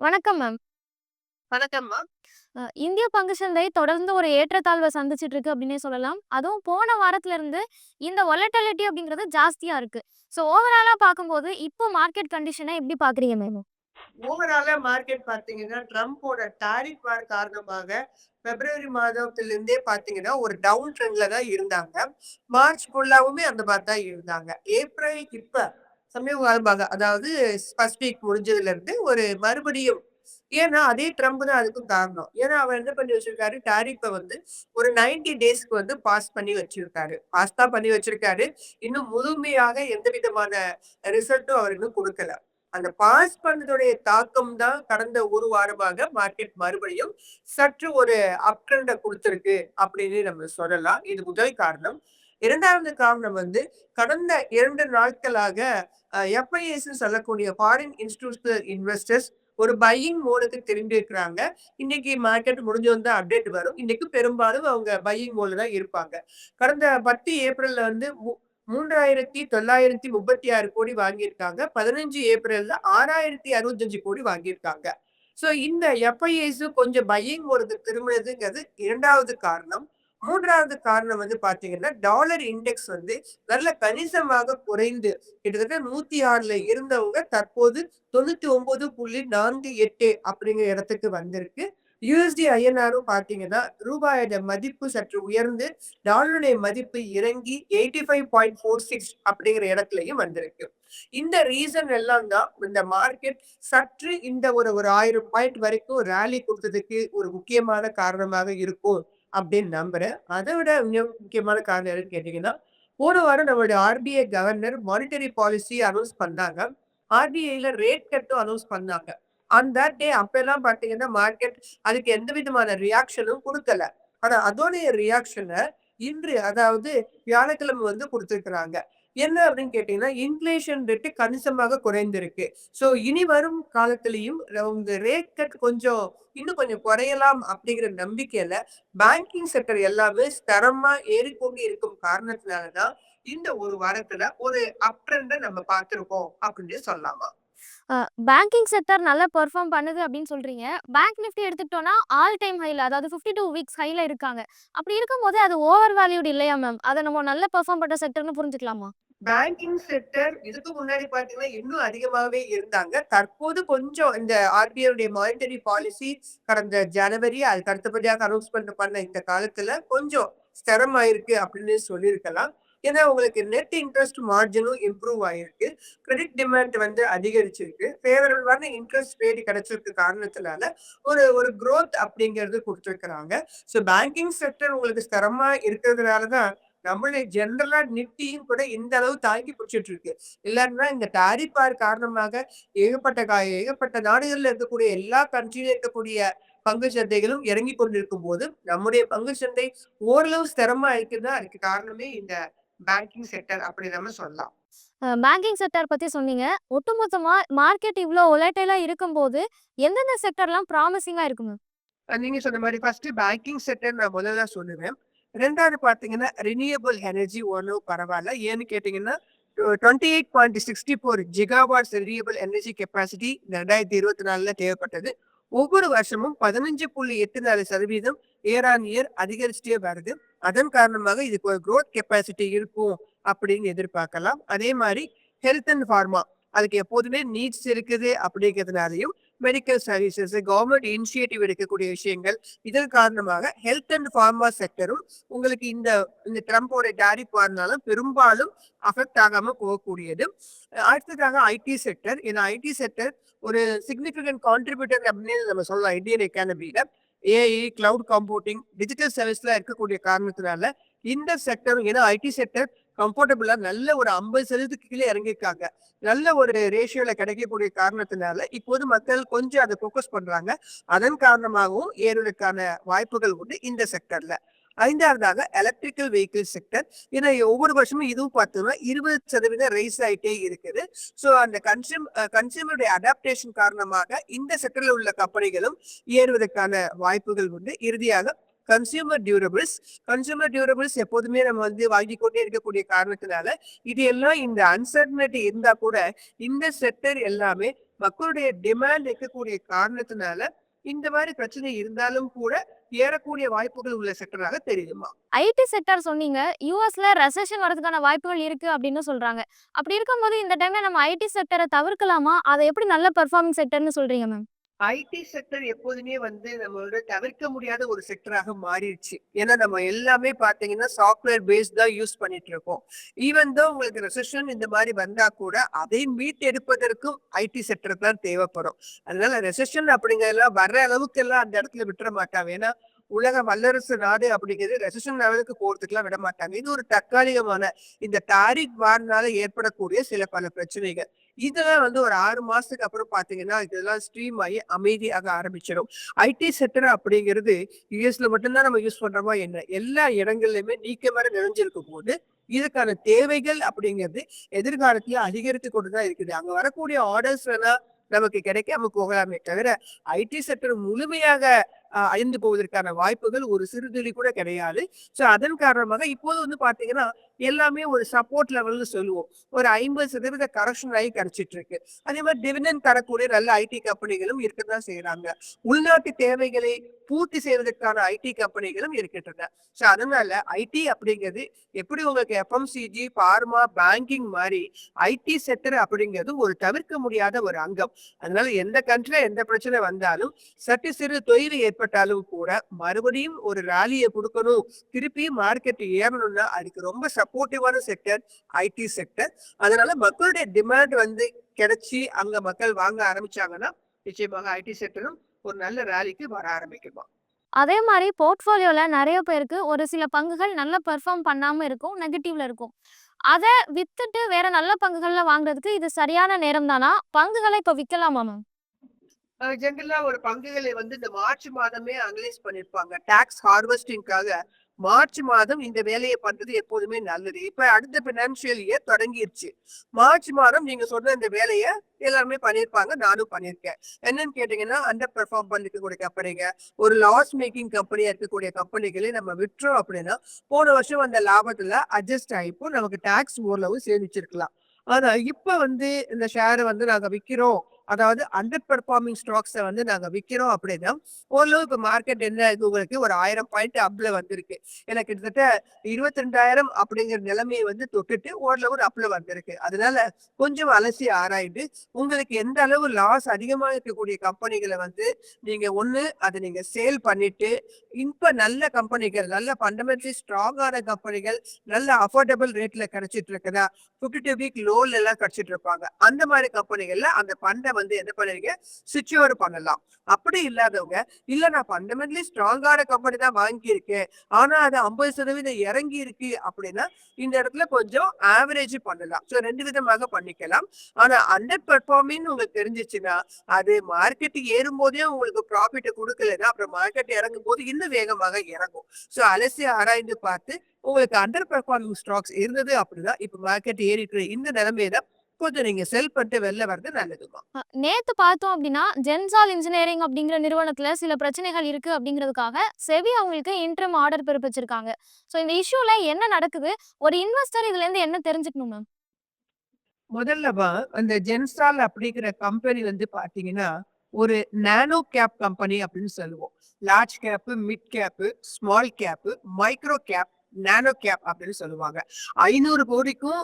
வணக்கம் மேம். வணக்கம்மா. அ இந்திய பங்கு சந்தை தொடர்ந்து ஒரு ஏற்றத்தாழ்வ சந்திச்சுட்டு இருக்கு அப்டின்னே சொல்லலாம். அதுவும் போன வாரத்துல இருந்து இந்த வாலட்டிலிட்டி அப்டிங்கிறது ஜாஸ்தியா இருக்கு. ஸோ ஓவராலா பார்க்கும்போது இப்போ மார்க்கெட் கண்டிஷன எப்டி பார்க்குறீங்க மேம்? ஓவராலா மார்க்கெட் பார்த்தீங்கன்னா, ட்ரம்போட டாரிஃப் வார் காரணமாக பிப்ரவரி மாதத்திலிருந்தே பார்த்தீங்கன்னா, ஒரு டவுன் ட்ரெண்ட்ல தான் இருந்தாங்க. மார்ச் ஃபுல்லாவுமே அந்த மாரி தான் இருந்தாங்க. ஏப்ரல் இப்ப சமயம் அதாவது ஃபர்ஸ்ட் வீக் முடிஞ்சதுல இருந்து ஒரு மறுபடியும் ஏன்னா அதே ட்ரம்ப் தான் அதுக்கும் காரணம். ஏன்னா அவர் என்ன பண்ணி வச்சிருக்காரு, டாரிஃபை வந்து ஒரு 90 டேஸ்க்கு வந்து பாஸ் பண்ணி வச்சிருக்காரு. பாஸ் தான் பண்ணி வச்சிருக்காரு. இன்னும் முழுமையாக எந்த விதமான ரிசல்ட்டும் அவர் இன்னும் கொடுக்கல அந்த பாஸ் பண்ணதுடைய தாக்கம் தான் கடந்த ஒரு வாரமாக மார்க்கெட் மறுபடியும் சற்று ஒரு அப் கொடுத்துருக்கு அப்படின்னு நம்ம சொல்லலாம். இது முதல் காரணம். இரண்டாவது காரணம் வந்து கடந்த இரண்டு நாட்களாக எஃப்ஐஎஸ்ன்னு சொல்லக்கூடிய ஃபாரின் இன்ஸ்டிடியூஷனல் இன்வெஸ்டர்ஸ் ஒரு பையிங் மோடுக்கு திரும்பியிருக்கிறாங்க. இன்னைக்கு மார்க்கெட் முடிஞ்சவங்க தான் அப்டேட் வரும். இன்னைக்கு பெரும்பாலும் அவங்க பையிங் மோட்ல தான் இருப்பாங்க. கடந்த 10 ஏப்ரல்ல வந்து மூன்றாயிரத்தி தொள்ளாயிரத்தி முப்பத்தி ஆறு கோடி வாங்கியிருக்காங்க. 15 ஏப்ரல்ல 6065 கோடி வாங்கியிருக்காங்க. ஸோ இந்த எஃப்ஐஎஸ் கொஞ்சம் பையிங் மோடுக்கு திரும்பினதுங்கிறது இரண்டாவது காரணம். மூன்றாவது காரணம் வந்து பார்த்தீங்கன்னா, டாலர் இண்டெக்ஸ் வந்து நல்ல கணிசமாக குறைந்து கிட்டத்தட்ட 106ல இருந்தவங்க தற்போது 99.48 அப்படிங்கிற இடத்துக்கு வந்திருக்கு. யூஎஸ்டி ஐஎன்ஆரும் பார்த்தீங்கன்னா, ரூபாயோட மதிப்பு சற்று உயர்ந்து டாலருடைய மதிப்பு இறங்கி 85.46 அப்படிங்கிற இடத்துலயும் வந்திருக்கு. இந்த ரீசன் எல்லாம் தான் இந்த மார்க்கெட் சற்று இந்த ஒரு ஒரு ஆயிரம் பாயிண்ட் வரைக்கும் ரேலி கொடுத்ததுக்கு ஒரு முக்கியமான காரணமாக இருக்கும் அப்படின்னு நம்புறேன். அதை விட இன்னும் முக்கியமான காரணம் என்னன்னு கேட்டீங்கன்னா, போன வாரம் நம்மளுடைய RBI governor monetary policy announce பண்ணாங்க. ஆர்பிஐல ரேட் கட்டும் அனௌன்ஸ் பண்ணாங்க. ஆன் தட் டே அப்பெல்லாம் பார்த்தீங்கன்னா, மார்க்கெட் அதுக்கு எந்த விதமான ரியாக்ஷனும் குடுக்கல. ஆனா அதோடைய ரியாக்ஷனை இன்று அதாவது வியாழக்கிழமை வந்து கொடுத்துருக்குறாங்க என்ன அப்படின்னு கேட்டீங்கன்னா, இன்ஃப்ளேஷன் ரேட்டு கணிசமாக குறைந்திருக்கு. ஸோ இனி வரும் காலத்திலையும் இந்த ரேட் கட் கொஞ்சம் இன்னும் கொஞ்சம் குறையலாம் அப்படிங்கிற நம்பிக்கையில பேங்கிங் செக்டர் எல்லாமே தரமா ஏறிக்கொண்டு இருக்கும் காரணத்தினால தான் இந்த ஒரு வாரத்துல ஒரு அப் நம்ம பார்த்திருக்கோம் அப்படின்னு சொல்லலாமா. பேங்கிங் செக்டார் நல்லா பெர்ஃபார்ம் பண்ணுது அப்படின்னு சொல்றீங்க. பேங்க் நிஃப்டி எடுத்துக்கிட்டோம்னா, ஆல் டைம் ஹைல அதாவது 52 வீக்ஸ் ஹைல இருக்காங்க. அப்படி இருக்கும்போது அது ஓவர் வேல்யூடு இல்லையா மேம்? அதை நம்ம நல்ல பெர்ஃபார்ம் பண்ற செக்டர்னு புரிஞ்சுக்கலாமா? பேங்கிங் செக்டர் இதுக்கு முன்னாடி பார்த்தீங்கன்னா, இன்னும் அதிகமாவே இருந்தாங்க. தற்போது கொஞ்சம் இந்த ஆர்பிஐடைய மானிட்டரி பாலிசி கடந்த ஜனவரி அதுக்கு அடுத்தபடியாக அனௌன்ஸ்மென்ட் பண்ண இந்த காலத்துல கொஞ்சம் ஸ்திரமாயிருக்கு அப்படின்னு சொல்லியிருக்கலாம். ஏன்னா உங்களுக்கு நெட் இன்ட்ரெஸ்ட் மார்ஜினும் இம்ப்ரூவ் ஆகிருக்கு கிரெடிட் டிமாண்ட் வந்து அதிகரிச்சிருக்கு. ஃபேவரபிளான இன்ட்ரெஸ்ட் ரேட் கிடைச்சிருக்கு காரணத்தினால ஒரு ஒரு க்ரோத் அப்படிங்கிறது கொடுத்துருக்குறாங்க ஸோ பேங்கிங் செக்டர் உங்களுக்கு ஸ்திரமா இருக்கிறதுனால தான் நம்மளே ஜென்ரலா நிஃப்டியும் கூட இந்த அளவு தாங்கி பிடிச்சிட்டு இருக்கு. இல்லைன்னா இந்த டாரிப்பார் காரணமாக ஏகப்பட்ட கா ஏகப்பட்ட நாடுகள்ல இருக்கக்கூடிய எல்லா கண்ட்ரியிலும் இருக்கக்கூடிய பங்கு சந்தைகளும் இறங்கிக் கொண்டிருக்கும்போது, நம்முடைய பங்கு சந்தை ஓரளவு ஸ்திரமா இருக்குன்னா அதுக்கு காரணமே இந்த பேங்கிங் செக்டர் அப்படி நம்ம சொல்லலாம். பேங்கிங் செக்டார் பத்தி சொன்னீங்க. ஒட்டுமொத்தமா மார்க்கெட் இவ்ளோ வொலடைலா இருக்கும்போது, எந்தெந்த செக்டார்லாம் ப்ராமிசிங்கா இருக்கு மேம்? அ நீங்க சொன்ன மாரி ஃபர்ஸ்ட் பேங்கிங் செக்டர் நான் முதல்ல சொல்லுவேன். 2வது பார்த்தீங்கன்னா, ரினியூவபிள் எனர்ஜி ஓரளவு பரவால்ல. ஏன்னு கேட்டீங்கன்னா, 28.64 ஜிகாவாட்ஸ் ரினியூவபிள் எனர்ஜி கெப்பாசிட்டி 2024ல தேவைப்பட்டது. ஒவ்வொரு வருஷமும் 15.84% இயர் ஆன் இயர் அதிகரிச்சுட்டே வருது. அதன் காரணமாக இதுக்கு ஒரு குரோத் கெப்பாசிட்டி இருக்கும் அப்படின்னு எதிர்பார்க்கலாம். அதே மாதிரி ஹெல்த் அண்ட் ஃபார்மா அதுக்கு எப்போதுமே நீட்ஸ் இருக்குது அப்படிங்கிறதுனாலையும் மெடிக்கல் சர்வீசஸ், கவர்மெண்ட் இனிஷியேட்டிவ் எடுக்கக்கூடிய விஷயங்கள், இதன் காரணமாக ஹெல்த் அண்ட் ஃபார்மா செக்டரும் உங்களுக்கு இந்த இந்த ட்ரம்போட டேரி வார்னால பெரும்பாலும் அஃபெக்ட் ஆகாம போகக்கூடியது. அடுத்ததாக ஐடி செக்டர். ஏன்னா ஐடி செக்டர் ஒரு சிக்னிஃபிகன்ட் கான்ட்ரிபியூட்டர் அப்படின்னு நம்ம சொல்லலாம் இந்தியன் எக்கானமியில ஏஐ, கிளவுட் கம்ப்யூட்டிங், டிஜிட்டல் சர்வீஸ்ல இருக்கக்கூடிய காரணத்தினால இந்த செக்டர் ஏன்னா ஐடி செக்டர் கம்ஃபர்டபுளா நல்ல ஒரு ஐம்பது சதவீதத்துக்கு கீழே இறங்கியிருக்காங்க. நல்ல ஒரு ரேஷியோல கிடைக்கக்கூடிய காரணத்தினால இப்போது மக்கள் கொஞ்சம் அதை ஃபோக்கஸ் பண்றாங்க. அதன் காரணமாகவும் ஏறுவதற்கான வாய்ப்புகள் உண்டு இந்த செக்டர்ல. ஐந்தாவதாக எலக்ட்ரிக்கல் வெஹிக்கிள் செக்டர். ஏன்னா ஒவ்வொரு வருஷமும் இதுவும் பார்த்தோம்னா 20% ரைஸ் ஆயிட்டே இருக்குது. ஸோ அந்த கன்சியூம் கன்சியூமருடைய அடாப்டேஷன் காரணமாக இந்த செக்டரில் உள்ள கம்பெனிகளும் ஏறுவதற்கான வாய்ப்புகள் உண்டு. இறுதியாக கன்சியூமர் டியூரபிள்ஸ் கன்சியூமர் டியூரபிள்ஸ் எப்போதுமே நம்ம வந்து வாங்கி கொண்டே இருக்கக்கூடிய காரணத்தினால இது எல்லாம் இந்த அன்சர்டனிட்டி இருந்தா கூட இந்த செக்டர் எல்லாமே மக்களுடைய டிமாண்ட் இருக்கக்கூடிய காரணத்தினால இந்த மாதிரி பிரச்சனை இருந்தாலும் கூட ஏறக்கூடிய வாய்ப்புகள் உள்ள செக்டராக தெரியுமா? ஐடி செக்டார் சொன்னீங்க. யூஎஸ்ல ரெசெஷன் வரதுக்கான வாய்ப்புகள் இருக்கு அப்படின்னு சொல்றாங்க. அப்படி இருக்கும்போது இந்த டைம்ல நம்ம ஐடி செக்டரை தவிர்க்கலாமா? அதை எப்படி நல்ல பெர்ஃபார்மிங் செக்டர்னு சொல்றீங்க மேம் ஐடி செக்டர் எப்போதுமே வந்து நம்மளோட தவிர்க்க முடியாத ஒரு செக்டராக மாறிடுச்சு. ஏன்னா நம்ம எல்லாமே பார்த்தீங்கன்னா சாஃப்ட்வேர் பேஸ்ட் தான் யூஸ் பண்ணிட்டு இருக்கோம். ஈவன் தான் உங்களுக்கு ரெசெஷன் இந்த மாதிரி வந்தா கூட அதை மீட்டெடுப்பதற்கும் ஐடி செக்டர் தான் தேவைப்படும். அதனால ரெசெஷன் அப்படிங்கிறதெல்லாம் வர்ற அளவுக்கு எல்லாம் அந்த இடத்துல விட்டுற மாட்டாங்க. ஏன்னா உலக வல்லரசு நாடு அப்படிங்கிறது ரெசெஷன் லெவலுக்கு போறதுக்குலாம் விட மாட்டாங்க. இது ஒரு தற்காலிகமான இந்த டாரிக் வார்னால ஏற்படக்கூடிய சில பல பிரச்சனைகள். இதெல்லாம் வந்து ஒரு ஆறு மாசத்துக்கு அப்புறம் பாத்தீங்கன்னா இதெல்லாம் ஸ்ட்ரீம் ஆகி அமைதியாக ஆரம்பிச்சிடும் ஐடி செக்டர் அப்படிங்கிறது யூஎஸ்ல மட்டும்தான் நம்ம யூஸ் பண்றோமா என்ன? எல்லா இடங்கள்லயுமே நீக்க மாதிரி நிறைஞ்சிருக்கும் போது இதுக்கான தேவைகள் அப்படிங்கிறது எதிர்காலத்துல அதிகரித்து கொண்டுதான் இருக்குது. அங்க வரக்கூடிய ஆர்டர்ஸ் வேணா நமக்கு கிடைக்காம போகலாமே தவிர ஐடி செக்டர் முழுமையாக அழிந்து போவதற்கான வாய்ப்புகள் ஒரு சிறுதுளி கூட கிடையாது. சோ அதன் காரணமாக இப்போது வந்து பாத்தீங்கன்னா எல்லாமே ஒரு சப்போர்ட் லெவல்னு சொல்லுவோம். ஒரு ஐம்பது சதவீத கரெக்ஷன் ஆகி கிடைச்சிட்டு இருக்கு அதே மாதிரி டிவிடன் தரக்கூடிய நல்ல ஐடி கம்பெனிகளும் இருக்கதான் செய்யறாங்க உள்நாட்டு தேவைகளை பூர்த்தி செய்வதற்கான ஐடி கம்பெனிகளும் இருக்கின்றன. ஸோ அதனால ஐடி அப்படிங்கிறது எப்படி உங்களுக்கு எஃப்எம்சிஜி பார்மா பேங்கிங் மாதிரி ஐடி செக்டர் அப்படிங்கிறது ஒரு தவிர்க்க முடியாத ஒரு அங்கம். அதனால எந்த கண்ட்ரில எந்த பிரச்சனை வந்தாலும் சற்று சிறு தொய்வு ஏற்பட்டாலும் கூட மறுபடியும் ஒரு ரேலியை கொடுக்கணும். திருப்பி மார்க்கெட் ஏறணும்னா அதுக்கு ரொம்ப சப்போர்ட்டிவான செக்டர் ஐடி செக்டர் அதனால மக்களுடைய டிமாண்ட் வந்து கிடைச்சி அங்க மக்கள் வாங்க ஆரம்பிச்சாங்கன்னா நிச்சயமாக ஐடி செக்டரும் ஒரு நல்ல ராலிக்கு வர ஆரம்பிக்குமா? அதே மாதிரி போர்ட்ஃபோலியோல நிறைய பேருக்கு ஒரு சில பங்குகள் நல்லா பெர்ஃபார்ம் பண்ணாம இருக்கும் நெகட்டிவ்ல இருக்கும். அதை வித்துட்டு வேற நல்ல பங்குகள்ல வாங்குறதுக்கு இது சரியான நேரம் தானா? பங்குகளை இப்போ விற்கலாமா மேம் ஜென்ரலா ஒரு பங்குகளை வந்து இந்த மார்ச் மாதமே அனலைஸ் பண்ணிருப்பாங்க. டாக்ஸ் ஹார்வெஸ்டிங்காக மார்ச் மாதம் இந்த வேலையை பண்றது எப்போதுமே நல்லது. இப்ப அடுத்த பினான்சியல் இயர் தொடங்கிருச்சு. மார்ச் மாதம் நீங்க சொன்ன இந்த வேலையை எல்லாருமே பண்ணியிருப்பாங்க நானும் பண்ணியிருக்கேன் என்னன்னு கேட்டீங்கன்னா அண்டர் பெர்ஃபார்ம் பண்ணிருக்கக்கூடிய கம்பெனிங்க ஒரு லாஸ் மேக்கிங் கம்பெனியா இருக்கக்கூடிய கம்பெனிகளை நம்ம விட்டுறோம் அப்படின்னா போன வருஷம் அந்த லாபத்துல அட்ஜஸ்ட் ஆகிப்போ நமக்கு டாக்ஸ் ஓரளவு சேமிச்சிருக்கலாம். ஆனா இப்ப வந்து இந்த ஷேரை வந்து நாங்க விற்கிறோம் அதாவது அண்டர் பெர்ஃபார்மிங் ஸ்டாக்ஸை வந்து நாங்கள் விற்கிறோம் அப்படின்னா ஓரளவு மார்க்கெட் என்ன இருக்கு உங்களுக்கு ஒரு ஆயிரம் பாயிண்ட் அப்ல வந்திருக்கு. எனக்கு கிட்டத்தட்ட இருபத்தி ரெண்டாயிரம் அப்படிங்கிற நிலைமையை வந்து தொட்டுட்டு ஓரளவு ஒரு அப்ல வந்திருக்கு. அதனால கொஞ்சம் அலசி ஆராய்ந்து உங்களுக்கு எந்த அளவு லாஸ் அதிகமாக இருக்கக்கூடிய கம்பெனிகளை வந்து நீங்க ஒன்று அதை நீங்க சேல் பண்ணிட்டு இப்ப நல்ல கம்பெனிகள் நல்ல ஃபண்டமெண்டலி ஸ்ட்ராங்கான கம்பெனிகள் நல்ல அஃபோர்டபுள் ரேட்ல கிடைச்சிட்டு இருக்குதா? ஃபிஃப்டி டூ வீக் லோன்ல எல்லாம் கிடைச்சிட்டு இருப்பாங்க. அந்த மாதிரி கம்பெனிகள்ல அந்த ஃபண்டை வந்து என்ன பண்ணிருக்கீங்க சிக்யூர் பண்ணலாம். அப்படி இல்லாதவங்க இல்ல நான் ஃபண்டமெண்டலி ஸ்ட்ராங்கான கம்பெனி தான் வாங்கியிருக்கேன். ஆனா அது ஐம்பது சதவீதம் இறங்கி இருக்கு அப்படின்னா இந்த இடத்துல கொஞ்சம் ஆவரேஜ் பண்ணலாம். ஸோ ரெண்டு விதமாக பண்ணிக்கலாம். ஆனா அண்டர் பெர்ஃபார்மிங் உங்களுக்கு தெரிஞ்சிச்சுன்னா அது மார்க்கெட் ஏறும் போதே உங்களுக்கு ப்ராஃபிட்டை கொடுக்கலன்னா அப்புறம் மார்க்கெட் இறங்கும் போது இன்னும் வேகமாக இறங்கும். ஸோ அலசி ஆராய்ந்து பார்த்து உங்களுக்கு அண்டர் பெர்ஃபார்மிங் ஸ்டாக்ஸ் இருந்தது அப்படின்னா இப்போ மார்க்கெட் ஏறிட்டு இந்த நிலைமையில கொஞ்சம் நீங்க செல் பண்ணிட்டு வெளில வர்றது நல்லதுமா? நேத்து பார்த்தோம் அப்படின்னா ஜென்சால் இன்ஜினியரிங் அப்படிங்கிற நிறுவனத்துல சில பிரச்சனைகள் இருக்கு அப்படிங்கிறதுக்காக செவி அவங்களுக்கு இன்ட்ரம் ஆர்டர் பிறப்பிச்சிருக்காங்க. ஸோ இந்த இஷ்யூல என்ன நடக்குது? ஒரு இன்வெஸ்டர் இதுல இருந்து என்ன தெரிஞ்சுக்கணும் மேம் முதல்லவா அந்த ஜென்ஸ்டால் அப்படிங்கிற கம்பெனி வந்து பாத்தீங்கன்னா ஒரு நானோ கேப் கம்பெனி அப்படின்னு சொல்லுவோம். Large cap mid cap small cap micro cap nano cap அப்படின்னு சொல்லுவாங்க. ஐநூறு கோடிக்கும்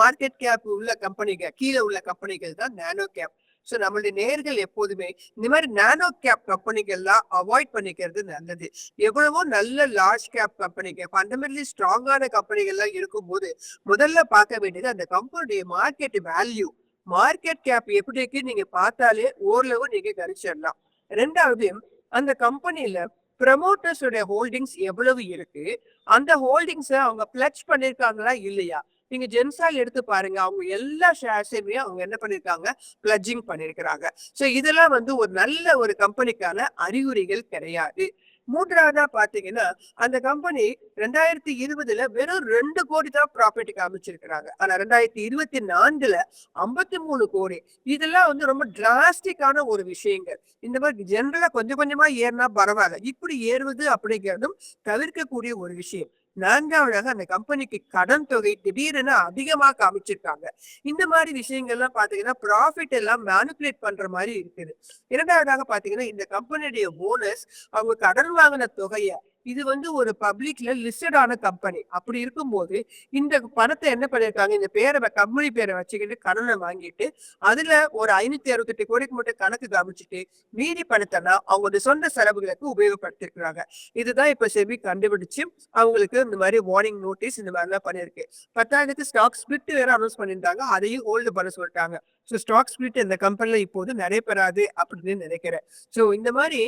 மார்க்கெட் கேப் உள்ள கம்பெனிகள் கீழே உள்ள கம்பெனிகள் தான் நானோ கேப் ஸோ நம்மளுடைய நேர்கள் எப்போதுமே இந்த மாதிரி நானோ கேப் கம்பெனிகள்லாம் அவாய்ட் பண்ணிக்கிறது நல்லது. எவ்வளவோ நல்ல லார்ஜ் கேப் கம்பெனிகள் ஃபண்டமெண்டலி ஸ்ட்ராங்கான கம்பெனிகள்லாம் இருக்கும்போது முதல்ல பார்க்க வேண்டியது அந்த கம்பெனியுடைய மார்க்கெட் வேல்யூ மார்க்கெட் கேப் எப்படி இருக்கு நீங்க பார்த்தாலே ஓரளவு நீங்க கணிச்சிடலாம். ரெண்டாவது அந்த கம்பெனில ப்ரமோட்டர்ஸ் ஹோல்டிங்ஸ் எவ்வளவு இருக்கு? அந்த ஹோல்டிங்ஸை அவங்க பிளட்ஜ் பண்ணிருக்காங்களா இல்லையா? நீங்க ஜென்சால் எடுத்து பாருங்க. அவங்க எல்லா ஷேர்ஸையுமே அவங்க என்ன பண்ணிருக்காங்க? பிளட்ஜிங் பண்ணிருக்கிறாங்க. ஸோ இதெல்லாம் வந்து ஒரு நல்ல ஒரு கம்பெனிக்கான அறிகுறிகள் கிடையாது. மூன்றாவதா பாத்தீங்கன்னா அந்த கம்பெனி ரெண்டாயிரத்தி இருபதுல வெறும் ரெண்டு கோடி தான் ப்ராஃபிட் காமிச்சிருக்கிறாங்க ஆனா ரெண்டாயிரத்தி இருபத்தி நான்குல ஐம்பத்தி மூணு கோடி. இதெல்லாம் வந்து ரொம்ப டிராஸ்டிக்கான ஒரு விஷயங்கள். இந்த மாதிரி ஜென்ரலா கொஞ்சம் கொஞ்சமா ஏறினா பரவாயில்ல. இப்படி ஏறுவது அப்படிங்கிறதும் தவிர்க்கக்கூடிய ஒரு விஷயம். நான்காவதாக அந்த கம்பெனிக்கு கடன் தொகை திடீரென அதிகமா காமிச்சிருக்காங்க. இந்த மாதிரி விஷயங்கள்லாம் பாத்தீங்கன்னா ப்ராஃபிட் எல்லாம் மேனுகுலேட் பண்ற மாதிரி இருக்குது. இரண்டாவதாக பாத்தீங்கன்னா இந்த கம்பெனியுடைய போனஸ் அவங்க கடன் வாங்கின தொகையை இது வந்து ஒரு பப்ளிக்ல லிஸ்டடான கம்பெனி அப்படி இருக்கும்போது இந்த பணத்தை என்ன பண்ணிருக்காங்க? இந்த பேரை கம்பெனி பேரை வச்சுக்கிட்டு கடனை வாங்கிட்டு அதுல ஒரு ஐநூத்தி அறுபத்தெட்டு கோடிக்கு மட்டும் கணக்கு காமிச்சிட்டு மீதி பணத்தெல்லாம் அவங்களுடைய சொந்த செலவுகளுக்கு உபயோகப்படுத்திருக்கிறாங்க. இதுதான் இப்ப செபி கண்டுபிடிச்சு அவங்களுக்கு இந்த மாதிரி வார்னிங் நோட்டீஸ் இந்த மாதிரி எல்லாம் பண்ணிருக்கு ஸ்டாக் ஸ்பிட் வேற அனௌன்ஸ் பண்ணியிருந்தாங்க. அதையும் ஹோல்டு பண்ண சொல்லிட்டாங்க. ஸோ ஸ்டாக் ஸ்பிளிட் இந்த கம்பெனியில் இப்போது நடைபெறாது அப்படின்னு நினைக்கிறேன். ஸோ இந்த மாதிரி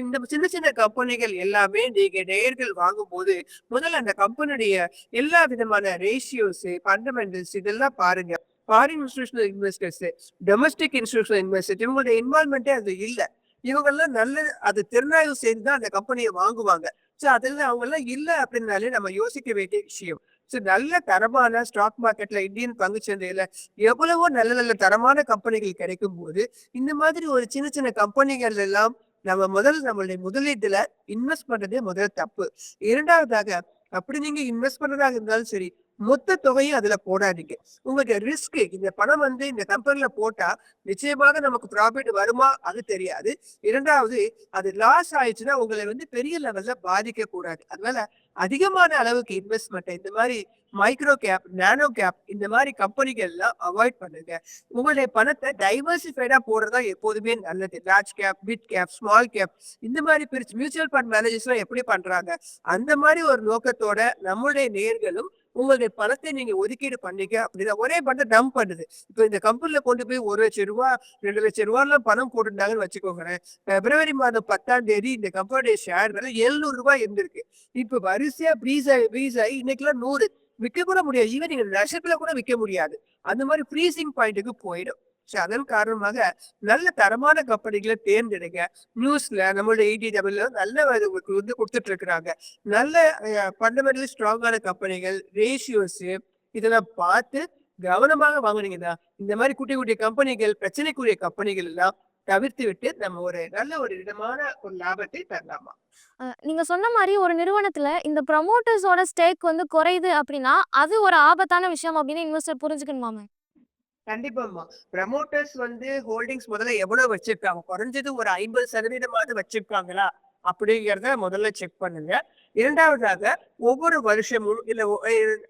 இந்த சின்ன சின்ன கம்பெனிகள் எல்லாமே நீங்கள் நேர்கள் வாங்கும்போது முதல்ல அந்த கம்பெனியுடைய எல்லா விதமான ரேஷியோஸ் ஃபண்டமெண்டல்ஸ் இதெல்லாம் பாருங்க. Foreign institutional investors domestic institutional investors இவங்களுடைய இன்வால்மெண்ட்டே அது இல்லை. இவங்கெல்லாம் நல்ல அது திறனாய்வு செய்து தான் அந்த கம்பெனியை வாங்குவாங்க. ஸோ அதில் அவங்கெல்லாம் இல்லை அப்படின்னாலே நம்ம யோசிக்க வேண்டிய விஷயம். ஸோ நல்ல தரமான ஸ்டாக் மார்க்கெட்ல இந்தியன் பங்கு சந்தையில எவ்வளவோ நல்ல நல்ல தரமான கம்பெனிகள் கிடைக்கும் போது இந்த மாதிரி ஒரு சின்ன சின்ன கம்பெனிகள் எல்லாம் நம்ம முதல் நம்மளுடைய முதலீட்டுல இன்வெஸ்ட் பண்றதே முதல் தப்பு. இரண்டாவதாக அப்படி நீங்க இன்வெஸ்ட் பண்றதாக இருந்தாலும் சரி மொத்த தொகையும் அதுல போடாதீங்க. உங்களுக்கு ரிஸ்க் இந்த பணம் வந்து இந்த கம்பெனில போட்டா நிச்சயமாக நமக்கு ப்ராஃபிட் வருமா? அது தெரியாது. இரண்டாவது அது லாஸ் ஆயிடுச்சுன்னா உங்களை வந்து பெரிய லெவல்ல பாதிக்க கூடாது. அதனால அதிகமான அளவுக்கு இன்வெஸ்ட்மெண்ட் இந்த மாதிரி மைக்ரோ கேப் நானோ கேப் இந்த மாதிரி கம்பெனிகள் எல்லாம் அவாய்ட் பண்ணுங்க. உங்களுடைய பணத்தை டைவர்சிஃபைடா போடுறதா எப்போதுமே நல்லது. Large cap mid cap small cap இந்த மாதிரி பிரிச்சு மியூச்சுவல் ஃபண்ட் மேனேஜர்ஸ் எல்லாம் எப்படி பண்றாங்க? அந்த மாதிரி ஒரு நோக்கத்தோட நம்மளுடைய நேர்களும் உங்களுடைய பணத்தை நீங்க ஒதுக்கீடு பண்ணீங்க அப்படின்னா ஒரே பணத்தை டம்ப் பண்ணுது. இப்போ இந்த கம்பெனில கொண்டு போய் ஒரு லட்சம் ரூபா ரெண்டு லட்சம் ரூபாய்லாம் பணம் போட்டுட்டாங்கன்னு வச்சுக்கோங்களேன் பிப்ரவரி மாதம் பத்தாம் தேதி இந்த கம்பெனியுடைய ஷேர் விலை எழுநூறு ரூபாய் இருந்திருக்கு. இப்ப வரிசையா ப்ரீஸ் ஆகி ப்ரீஸ் ஆகி இன்னைக்குலாம் நூறு. விற்க கூட முடியாது. ஈவன் நீங்க லட்சத்துல கூட விற்க முடியாது. அந்த மாதிரி ஃப்ரீசிங் பாயிண்ட்டுக்கு போயிடும். அதன் காரணமாக நல்ல தரமான கம்பெனிகளை தேர்ந்தெடுங்க. நியூஸ்ல நம்மளுடைய எயிட்டி டபிள்யூ நல்ல உங்களுக்கு வந்து கொடுத்துட்டு இருக்கிறாங்க நல்ல ஃபண்டமெண்டலி ஸ்ட்ராங்கான கம்பெனிகள் ரேஷியோஸ் இதெல்லாம் பார்த்து கவனமாக வாங்கினீங்கன்னா இந்த மாதிரி குட்டி குட்டி கம்பெனிகள் பிரச்சனைக்குரிய கம்பெனிகள் எல்லாம் தவிர்த்து விட்டு நம்ம ஒரு நல்ல ஒரு விதமான ஒரு லாபத்தை தரலாமா? நீங்க சொன்ன மாதிரி ஒரு நிறுவனத்துல இந்த ப்ரமோட்டர்ஸோட ஸ்டேக் வந்து குறையுது அப்படின்னா, அது ஒரு ஆபத்தான விஷயம் அப்படின்னு இன்வெஸ்டர் புரிஞ்சுக்கணுமா கண்டிப்பாமா ப்ரமோட்டர்ஸ் வந்து ஹோல்டிங்ஸ் முதல்ல எவ்வளவு வச்சிருக்காங்க? குறைஞ்சது ஒரு 50% வச்சிருக்காங்களா? அப்படிங்கிறத முதல்ல செக் பண்ணுங்க. இரண்டாவதாக ஒவ்வொரு வருஷமும் இல்ல ஒ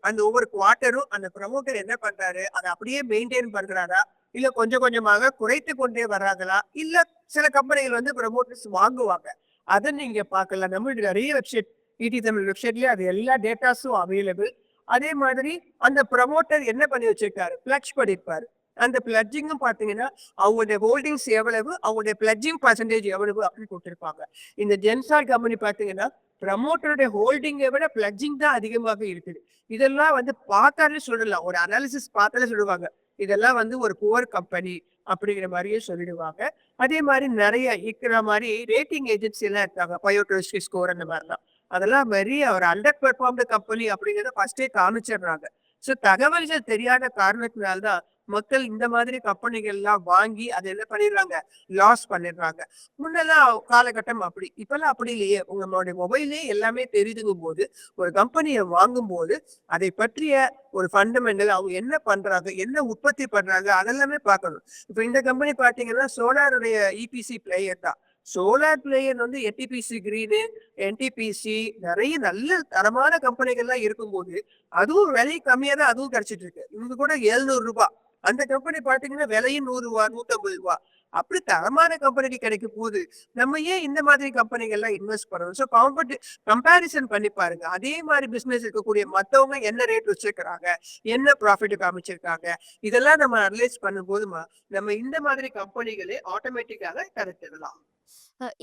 அந்த ஒவ்வொரு குவார்ட்டரும் அந்த ப்ரமோட்டர் என்ன பண்றாரு? அதை அப்படியே மெயின்டெயின் பண்றாரா? இல்ல கொஞ்சம் கொஞ்சமாக குறைத்து கொண்டே வர்றாங்களா? இல்ல சில கம்பெனிகள் வந்து ப்ரமோட்டர்ஸ் வாங்குவாங்க. அதை நீங்க பார்க்கலாம். நம்மளுடைய நிறைய வெப்சைட் இடி தமிழ் வெப்சைட்லயே அது எல்லா டேட்டாஸும் அவைலபிள். அதே மாதிரி அந்த ப்ரமோட்டர் என்ன பண்ணி வச்சிருக்காரு? பிளட்ஜ் பண்ணியிருப்பாரு. அந்த பிளட்ஜிங்கும் பார்த்தீங்கன்னா, அவங்களுடைய ஹோல்டிங்ஸ் எவ்வளவு? அவங்களுடைய பிளட்ஜிங் பர்சன்டேஜ் எவ்வளவு? அப்படின்னு கொடுத்துருப்பாங்க இந்த ஜென்சார் கம்பெனி பார்த்தீங்கன்னா, ப்ரமோட்டருடைய ஹோல்டிங்கை விட பிளட்ஜிங் தான் அதிகமாக இருக்குது. இதெல்லாம் வந்து பார்த்தாலே சொல்லலாம். ஒரு அனாலிசிஸ் பார்த்தாலே சொல்லுவாங்க. இதெல்லாம் வந்து ஒரு புவர் கம்பெனி அப்படிங்கிற மாதிரியே சொல்லிடுவாங்க. அதே மாதிரி நிறைய இருக்கிற மாதிரி ரேட்டிங் ஏஜென்சி எல்லாம் இருக்காங்க. பயோட்ரோஸ்கி ஸ்கோர் அந்த மாதிரிலாம் அதெல்லாம் வெரி ஒரு அண்டர் பெர்ஃபார்ம்டு கம்பெனி அப்படிங்கிறத ஃபர்ஸ்டே காமிச்சிடுறாங்க. ஸோ தகவல்கள் தெரியாத காரணத்தினால்தான் மக்கள் இந்த மாதிரி கம்பெனிகள்லாம் வாங்கி அதை என்ன பண்ணிடுறாங்க? லாஸ் பண்ணிடுறாங்க. முன்னெல்லாம் காலகட்டம் அப்படி. இப்பெல்லாம் அப்படி இல்லையே. உங்களுடைய மொபைல்லே எல்லாமே தெரியுதுங்கும்போது, ஒரு கம்பெனிய வாங்கும்போது, அதை பற்றிய ஒரு ஃபண்டமெண்டல் அவங்க என்ன பண்றாங்க? என்ன உற்பத்தி பண்றாங்க? அதெல்லாமே பார்க்கணும். இப்போ இந்த கம்பெனி பார்த்தீங்கன்னா, சோலாருடைய இபிசி பிளேயர் தான். சோலார் பிளேயர் வந்து என்டிபிசி கிரீனு, என்டிபிசி நிறைய நல்ல தரமான கம்பெனிகள்லாம் இருக்கும்போது, அதுவும் விலை கம்மியாக தான் அதுவும் கிடைச்சிட்டு இருக்கு. இவங்க கூட எழுநூறு ரூபாய் அந்த கம்பெனி பார்த்தீங்கன்னா, விலையும் நூறு ரூபா நூற்றம்பது ரூபா அப்படி தரமான கம்பெனிக்கு கிடைக்கும் போது, நம்ம ஏன் இந்த மாதிரி கம்பெனிகள்லாம் இன்வெஸ்ட் பண்ணணும்? ஸோ காம்படி கம்பேரிசன் பண்ணி பாருங்க. அதே மாதிரி பிசினஸ் இருக்கக்கூடிய மத்தவங்க என்ன ரேட் வச்சிருக்கிறாங்க? என்ன ப்ராஃபிட் காமிச்சிருக்காங்க? இதெல்லாம் நம்ம அனலைஸ் பண்ணும்போதுமா, நம்ம இந்த மாதிரி கம்பெனிகளே ஆட்டோமேட்டிக்காக தவிர்த்திடலாம்.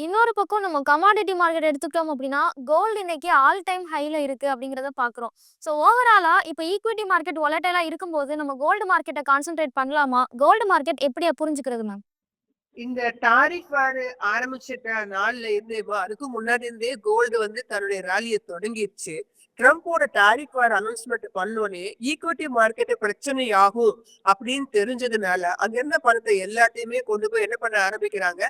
இன்னொரு பக்கம் நம்ம கமாடிட்டி மார்க்கெட் எடுத்துக்கிட்டோம் அப்படின்னா, கோல்டு இன்னைக்கு ஆல் டைம் ஹைல இருக்கு அப்படிங்கிறத பாக்குறோம் ஸோ ஓவராலா இப்ப ஈக்விட்டி மார்க்கெட் வொலடைலா இருக்கும்போது, நம்ம கோல்டு மார்க்கெட்ட கான்சன்ட்ரேட் பண்ணலாமா? கோல்டு மார்க்கெட் எப்படியா புரிஞ்சுக்கிறது மேம்? இந்த டாரிஃப் வார் ஆரம்பிச்சிட்ட நாள்ல இருந்து அதுக்கு முன்னாடி இருந்தே கோல்டு வந்து தன்னுடைய ராலியை தொடங்கிடுச்சு ட்ரம்ப்போட டாரிஃப் வார் அனௌன்ஸ்மெண்ட் பண்ணோடனே ஈக்விட்டி மார்க்கெட் பிரச்சனை ஆகும் அப்படின்னு தெரிஞ்சதுனால அங்க இருந்த பணத்தை எல்லாத்தையுமே கொண்டு போய் என்ன பண்ண ஆரம்பிக்கிறாங்க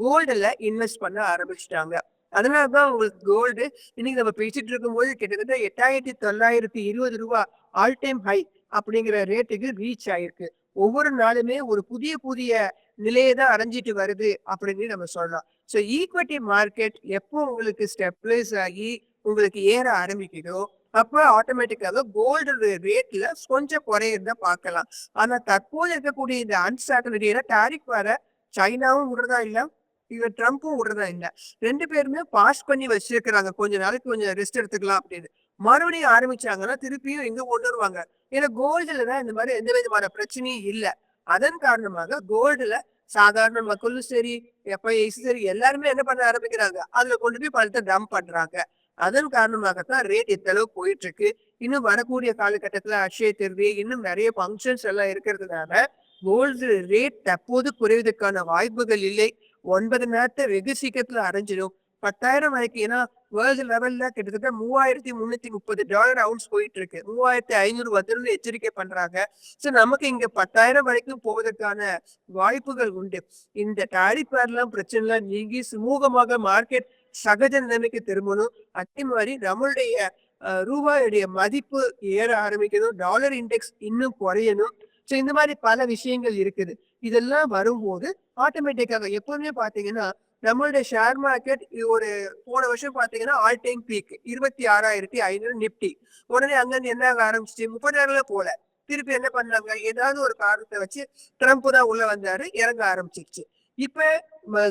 கோல்டுல இன்வெஸ்ட் பண்ண ஆரம்பிச்சிட்டாங்க. அதனாலதான் உங்களுக்கு கோல்டு இன்னைக்கு நம்ம பேசிட்டு இருக்கும்போது கிட்டத்தட்ட எட்டாயிரத்தி தொள்ளாயிரத்தி இருபது ரூபா ஆல் டைம் ஹை அப்படிங்கிற ரேட்டுக்கு ரீச் ஆயிருக்கு. ஒவ்வொரு நாளுமே ஒரு புதிய புதிய நிலையை தான் அடைஞ்சிட்டு வருது அப்படின்னு நம்ம சொல்லலாம். ஸோ ஈக்விட்டி மார்க்கெட் எப்போ உங்களுக்கு ஸ்டெப்லைஸ் ஆகி உங்களுக்கு ஏற ஆரம்பிக்குதோ அப்போ ஆட்டோமேட்டிக்காக கோல்டு ரேட்ல கொஞ்சம் குறையிறத பார்க்கலாம். ஆனா தற்போது இருக்கக்கூடிய இந்த அன்சர்டனிட்டியில டாரிஃப் வர சைனாவும் விடுறதா இல்லை இவ ட்ரம்ப்பும் விடுறதா இல்ல. ரெண்டு பேருமே பாஸ் பண்ணி வச்சிருக்கிறாங்க. கொஞ்ச நாளைக்கு கொஞ்சம் ரெஸ்ட் எடுத்துக்கலாம் அப்படின்னு. மறுபடியும் ஆரம்பிச்சாங்கன்னா திருப்பியும் இங்க கொண்டு வருவாங்க. ஏன்னா கோல்டுல தான் இந்த மாதிரி எந்த விதமான பிரச்சனையும் இல்லை. அதன் காரணமாக கோல்டுல சாதாரண மக்களும் சரி எஃப்ஐஐஸ் சரி எல்லாருமே என்ன பண்ண ஆரம்பிக்கிறாங்க? அதுல கொண்டு போய் பணத்தை டம்ப் பண்றாங்க. அதன் காரணமாகத்தான் ரேட் எத்தளவு அளவு போயிட்டு இருக்கு இன்னும் வரக்கூடிய காலகட்டத்துல அக்ஷய திருதி இன்னும் நிறைய ஃபங்க்ஷன்ஸ் எல்லாம் இருக்கிறதுனால கோல்டு ரேட் தற்போது குறைவதற்கான வாய்ப்புகள் இல்லை. ஒன்பது நேரத்தை வெகு சீக்கிரத்துல அடைஞ்சிடும் பத்தாயிரம் வரைக்கும் ஏன்னா வேர்ல்டு லெவல்ல கிட்டத்தட்ட மூவாயிரத்தி முன்னூத்தி முப்பது டாலர் அவுன்ஸ் போயிட்டு இருக்கு மூவாயிரத்தி ஐநூறு வந்துடும் எச்சரிக்கை பண்றாங்க. சோ நமக்கு இங்க பத்தாயிரம் வரைக்கும் போவதற்கான வாய்ப்புகள் உண்டு. இந்த டாரிஃப் எல்லாம் பிரச்சனை எல்லாம் நீங்கி சுமூகமாக மார்க்கெட் சகஜ நிலைமைக்கு திரும்பணும். அதே மாதிரி நம்மளுடைய ரூபாயுடைய மதிப்பு ஏற ஆரம்பிக்கணும். டாலர் இண்டெக்ஸ் இன்னும் குறையணும். ஸோ இந்த மாதிரி பல விஷயங்கள் இருக்குது. இதெல்லாம் வரும்போது ஆட்டோமேட்டிக்காக எப்பவுமே பாத்தீங்கன்னா நம்மளுடைய ஷேர் மார்க்கெட் ஒரு போன வருஷம் பாத்தீங்கன்னா ஆல் டைம் பீக் இருபத்தி ஆறாயிரத்தி ஐநூறு நிப்டி உடனே அங்கிருந்து என்ன ஆக ஆரம்பிச்சிச்சு? முப்பதாயிரம் போல. திருப்பி என்ன பண்ணாங்க? ஏதாவது ஒரு காரணத்தை வச்சு ட்ரம்ப் தான் உள்ள வந்தாரு இறங்க ஆரம்பிச்சிருச்சு. இப்போ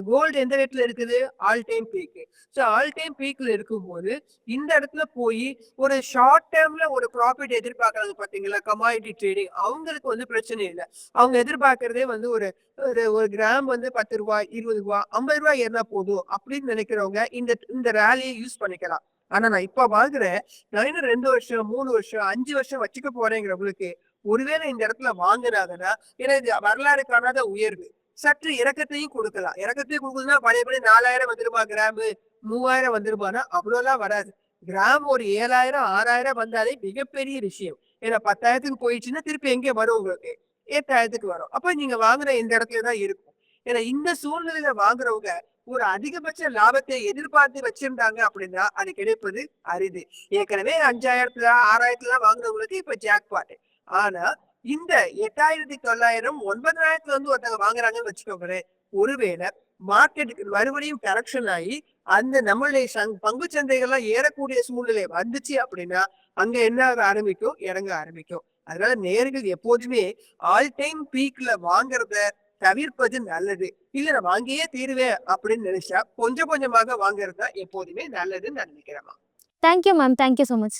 கோல்டு எந்த ரேட்ல இருக்குது? All time peak so all time பீக்ல இருக்கும்போது இந்த இடத்துல போய் ஒரு ஷார்ட் டேர்ம்ல ஒரு ப்ராஃபிட் எதிர்பார்க்கறது பார்த்தீங்களா கமாடிட்டி ட்ரேடிங் அவங்களுக்கு வந்து பிரச்சனை இல்லை. அவங்க எதிர்பார்க்கறதே வந்து ஒரு ஒரு ஒரு கிராம் வந்து பத்து ரூபாய் இருபது ரூபாய் ஐம்பது ரூபாய் ஏறினா போதும் அப்படின்னு நினைக்கிறவங்க இந்த இந்த ரேலியை யூஸ் பண்ணிக்கலாம். ஆனா நான் இப்ப பாக்குறேன் நான் இன்னும் ரெண்டு வருஷம் மூணு வருஷம் அஞ்சு வருஷம் வச்சுக்க போறேங்கிறவங்களுக்கு ஒருவேளை இந்த இடத்துல வாங்குனாங்கன்னா ஏன்னா இது வரலாறு காணாத உயர்வு. சற்று இறக்கத்தையும் கொடுக்கலாம். இறக்கத்தையும் கொடுக்குதுன்னா பழையபடி நாலாயிரம் வந்துருமா கிராம். மூவாயிரம் வந்துருமானா அவ்வளோலாம் வராது. கிராம் ஒரு ஏழாயிரம் ஆறாயிரம் வந்தாலே மிகப்பெரிய விஷயம். ஏன்னா பத்தாயிரத்துக்கு போயிடுச்சுன்னா திருப்பி எங்கே வரும் உங்களுக்கு? எட்டாயிரத்துக்கு வரும். அப்போ நீங்க வாங்குற இந்த இடத்துல தான் இருக்கும். ஏன்னா இந்த சூழ்நிலையில வாங்குறவங்க ஒரு அதிகபட்ச லாபத்தை எதிர்பார்த்து வச்சிருந்தாங்க அப்படின்னா அது கிடைப்பது அரிது. ஏற்கனவே அஞ்சாயிரத்துல ஆறாயிரத்துல வாங்குறவங்களுக்கு இப்ப ஜாக்பாட் ஆனா இந்த எட்டாயிரத்தி தொள்ளாயிரம் ஒன்பதாயிரத்துல இருந்து ஒருத்தவங்க வாங்குறாங்கன்னு வச்சுக்கோங்களேன். ஒருவேளை மார்க்கெட்டுக்கு மறுபடியும் கரெக்ஷன் ஆகி அந்த நம்மளுடைய சங்- பங்கு சந்தைகள்லாம் ஏறக்கூடிய சூழ்நிலை வந்துச்சு அப்படின்னா அங்க என்ன ஆரம்பிக்கும்? இறங்க ஆரம்பிக்கும். அதனால நேர்கள் எப்போதுமே ஆல் டைம் பீக்ல வாங்குறத தவிர்ப்பது நல்லது. இல்ல நான் வாங்கியே தீருவேன் அப்படின்னு நினைச்சா கொஞ்சம் கொஞ்சமாக வாங்குறது தான் எப்போதுமே நல்லதுன்னு நான் நினைக்கிறேன் thank you ma'am thank you so much